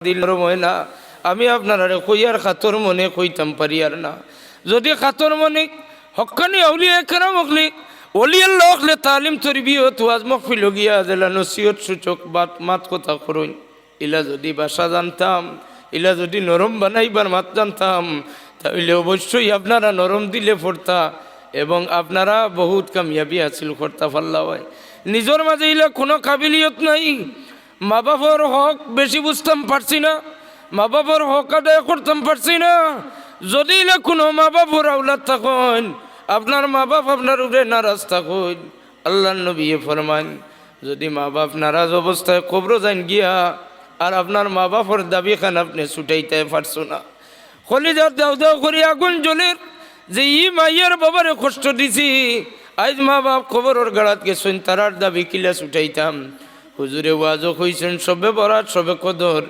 দিল নরম না আমি আপনারা কইয়ার খাতর মনে কইতাম পারি আর না। যদি খাতর মনে, হকানি আউলিয়া কেরাম হকলি অলিয়াল্লাহ হকলে তালিম তরবিয়ত ওয়াজ মকফিল গিয়া জেলা নসিহত সূচক বাত মাত কথা করুন ইলা যদি বাসা জানতাম, ইলা যদি নরম বানাইবার মাত জানতাম, তাহলে অবশ্যই আপনারা নরম দিলে পড়তা এবং আপনারা বহুত কামিয়াবি আছিল কর্তা ফাল্লা হয় নিজের মাঝে ইলা কোনো কাবিলিয়ত নাই। মা বাবার হক বেশি বুঝতাম পারছি না। মা বাবার হক আদায় করতাম পারছি না। যদি না কোনো মা বাবার আউলাদ থাকুন, আপনার মা বাপ আপনার উপরে নারাজ থাকুন। আল্লাহ নবী ফরমান, যদি মা বাপ নারাজ অবস্থায় কবর যান গিয়া, আর আপনার মা বাপর দাবি খান আপনি ছুটাইতে পারছ না। কলিজার দাও দাও করি আগুন জ্বলের, যে ই মাইয়ার বাবারে কষ্ট দিছি, আজ মা বাপ খবরের গাড়াত গেছেন তারার দাবি কিলা ছুটাইতাম। হুজুরে ওয়াজও কইছেন, সবে বরাত, সবে কদর।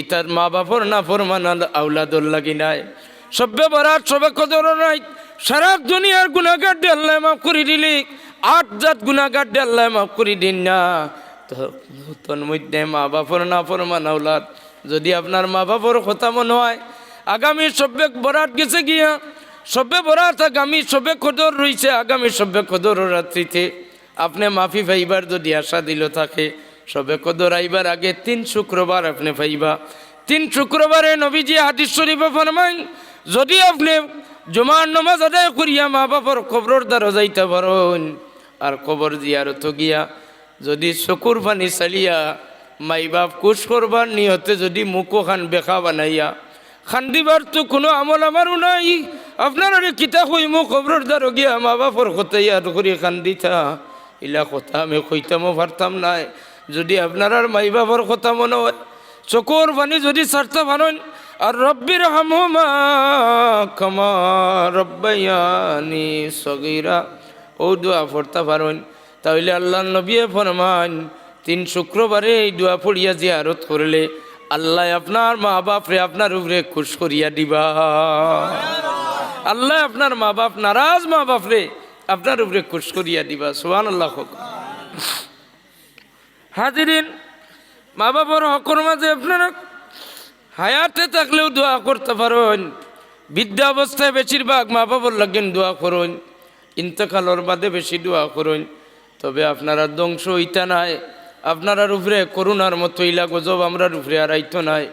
ইতার মা বাপর না ফরমানাল আউলাদর লাগি নাই। সবে বরাত, সবে কদর নাই। সারা দুনিয়ার গুণাগার আল্লাহ মাফ করে দিলি। আট জাত গুণাগার আল্লাহ মাফ করে দিন না। তোর মধ্যে মা বাপর না ফরমান আউলাদ যদি আপনার মা বাপর কথা মনে হয়, আগামী সব্যে বরাত গেছে গিয়া সব্যে বরাত আগামী সবে কদর রয়েছে আগামী সব্যে কদর রাত্রিতে। আপনি মাফি পাইবার যদি আশা দিল থাকে সবে কদর আইবার আগে তিন শুক্রবার আপনি পাইবা। তিন শুক্রবারে নবীজি হাদিস শরীফে ফরমাই যদি আপনি জমার নমাজ আদায় করিয়া মা বাপর কবর দ্বারা যাইতে পারেন আর কবর জিয়ারত গিয়া যদি চকুর পানি চালিয়া মাই বাপ কুশ করবার নিয়তে যদি মুখো খান বেখা বানাইয়া, খান্দিবার তো কোনো আমল আমারও নাই। আপনার কিতা কইমো খবরের দ্বারা গিয়া মা বাপর কথা ইয়াদ করি খান্দিতা। ইলা কথা আমি কইতামও পারতাম নাই। যদি আপনার মাই বাবার কথা মনে হয়, চকুর পানি যদি ছাড়তে পারেন আর রব্বির হামা কমা রব্বাইয়ানি সগিরা, ও দোয়া পড়তে পারেন তাহলে আল্লাহ নবী ফরমান তিন শুক্রবারে এই দোয়া পড়িয়া জিয়ারত করলে আল্লাহ আপনার মা বাপরে আপনার উপরে খুশ করিয়া দিবা। আল্লাহ আপনার মা বাপ নারাজ মা বাপরে আপনার উপরে খুশ করিয়া দিবা। সোহান আল্লাহ হোক। হাজিরিন মা বাবার হকর মাঝে আপনারা হায়াতে থাকলেও দোয়া করতে পারেন। বৃদ্ধা অবস্থায় বেশিরভাগ মা বাবার লাগেন দোয়া করুন। ইন্তকালর বাদে বেশি দোয়া করুন। তবে আপনারা ধ্বংস হইতা নাই। আপনারার উপরে করুণার মতো ইলা গজব আমরার উপরে আইতো নাই।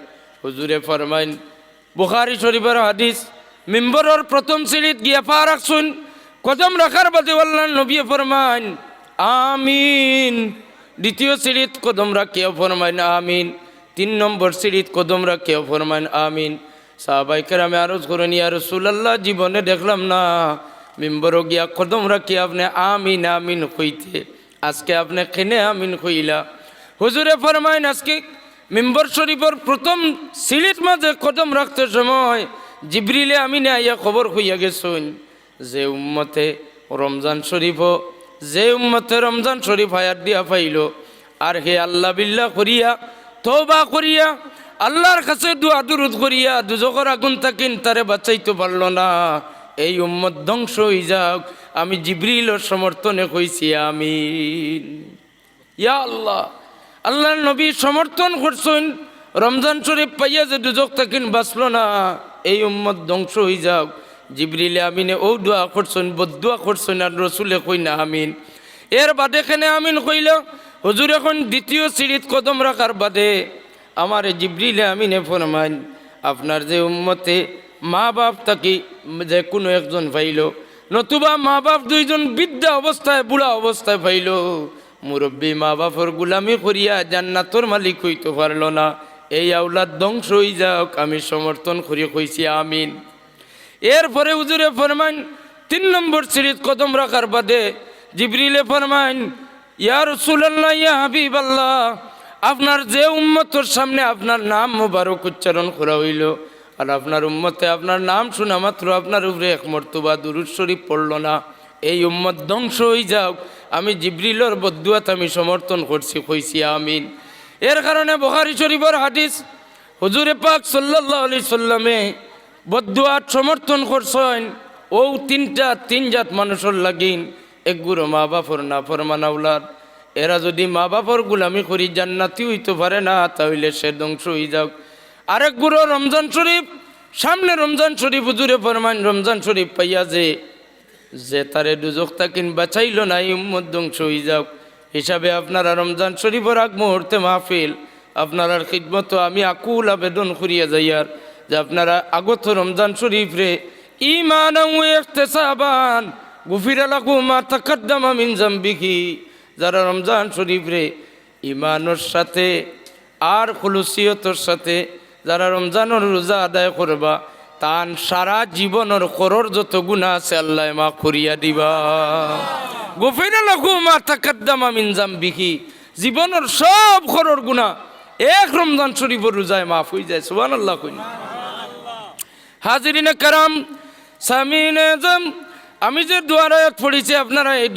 হুজুরে ফরমাইন, বুখারি শরীফের হাদিস, মেম্বরের প্রথম সিঁড়িত গিয়া পা রাখছুন, কদম রাখার বাদে আল্লাহ নবী ফরমাইন, আমিন। দ্বিতীয় সিঁড়িত কদম রাখিয়া ফরমাইন, আমিন। তিন নম্বর সিঁড়িত কদম রাখিয়া ফরমাইন, আমিন। সাহাবাইকের আমি আরজ করেন ইয়া রসুলাল্লাহ, জীবনে দেখলাম না। মেম্বরও গিয়া কদম রাখি আপনি আমিন আমিন কইতে। আজকে আপনি খেনে আমিন কইলা? হুজুরে ফরমাইন, আজকে মেম্বর শরীফের প্রথম সিঁড়ির মাঝে কদম রাখতে সময় জিবরিলে আমিনে আইয়া খবর হইয়া গেছুন। যে উম্মতে রমজান শরীফও যে উম্মতে রমজান শরীফ হায়াত দিয়া পাইল, আর হে আল্লাহ বিল্লাহ করিয়া তৌবা করিয়া, আল্লাহর কাছে দুয়া দুরুদ করিয়া, দুজকর আগুন থাকিন তারে বাঁচাইতে পারল না। এই উম্মত ধ্বংস হয়ে যাক, আমি জিবরিলর সমর্থনে কইছি আমি ইয়া আল্লাহ, আল্লাহর নবী সমর্থন করছেন, রমজান শরীফ পাইয়া যে দুজক থাকিন বাঁচল না। এই উম্মত ধ্বংস হয়ে যাক জিবরিলে আমিনে, ও দোয়া করছেন বদুয়া করছেন আর রসুলে কই না, আমিন। এর বাদে খেনে আমিন কইল, হুজুর এখন দ্বিতীয় সিঁড়িত কদম রাখার বাদে আমার জিবরিলে আমিনে ফরমান আপনার যে উম্মতে মা বাপ তাকে যে কোনো একজন পাইল, নতুবা মা বাপ দুইজন বৃদ্ধা অবস্থায়, বুড়া অবস্থায় পাইল, মুরব্বী মা বাপর গুলামি করিয়া জান্নাতর মালিক হইতে পারল না, এই আউলাদ ধ্বংস হয়ে যাক, আমি সমর্থন করি কইছি, আমিন। এরপরে হুজুরে ফরমান তিন নম্বর সিঁড়িত কদম রাখার বাদে জিবরিলে ফরমান ইয়া রসুল্লাহ ইয়া হাবিব আল্লাহ আপনার যে উম্মতর সামনে আপনার নাম মোবারক উচ্চারণ করা হইল, আর আপনার উম্মতে আপনার নাম শোনা মাত্র আপনার উপরে এক মর্তবা দুরুদ শরীফ পড়ল না। এই উম্মত ধ্বংস হয়ে যাওক আমি জিবরিলর বদুয়াত আমি সমর্থন করছি, কইছি আমিন। এর কারণে বখারি শরীফর হাদিস হুজুরে পাক সাল্লাহ আলি সাল্লামে বদুয়াত সমর্থন করছেন। ও তিনটা, তিন জাত মানুষের লাগিন। একগুলো মা বাপর না ফরমানাউলাদ এরা যদি মা বাপর গুলামি করি, জান্নাতি হইতে পারে না, তাহলে সে ধ্বংস হয়ে যাক। আরেক গুরু রমজান শরীফ। সামনে রমজান শরীফ, হুজুরে ফরমান, রমজান শরীফ পাইয়া যে যে তারে দুজক তাকিন বাঁচাইল না উম্মত ধ্বংস হয়ে যাও হিসাবে আপনারা রমজান শরীফের আগ মুহূর্তে মাহফিল আপনার খিদমত আমি আকুল আবেদন করিয়া যাইয়ার। যে আপনারা আগত রমজান শরীফ রে ইমান মিন যারা রমজান শরীফ রে ইমানের সাথে আর খুলুসিয়তর সাথে যারা রমজানের রোজা আদায় করবা, তান সারা জীবনের করর যত গুণা আছে আল্লাহ মা করিয়া দিবা। গোফিরা লাকু মা তাকাদ্দামা মিন জামবিহি। জীবনের সব করর গুণা এক রমজান শরীফের রোজায় মাফ হয়ে যায়, সুবহানাল্লাহ কইন। হাজিরিনে কারাম সামিন আমি যে দুয়ারায়াত পড়েছি আপনারা এই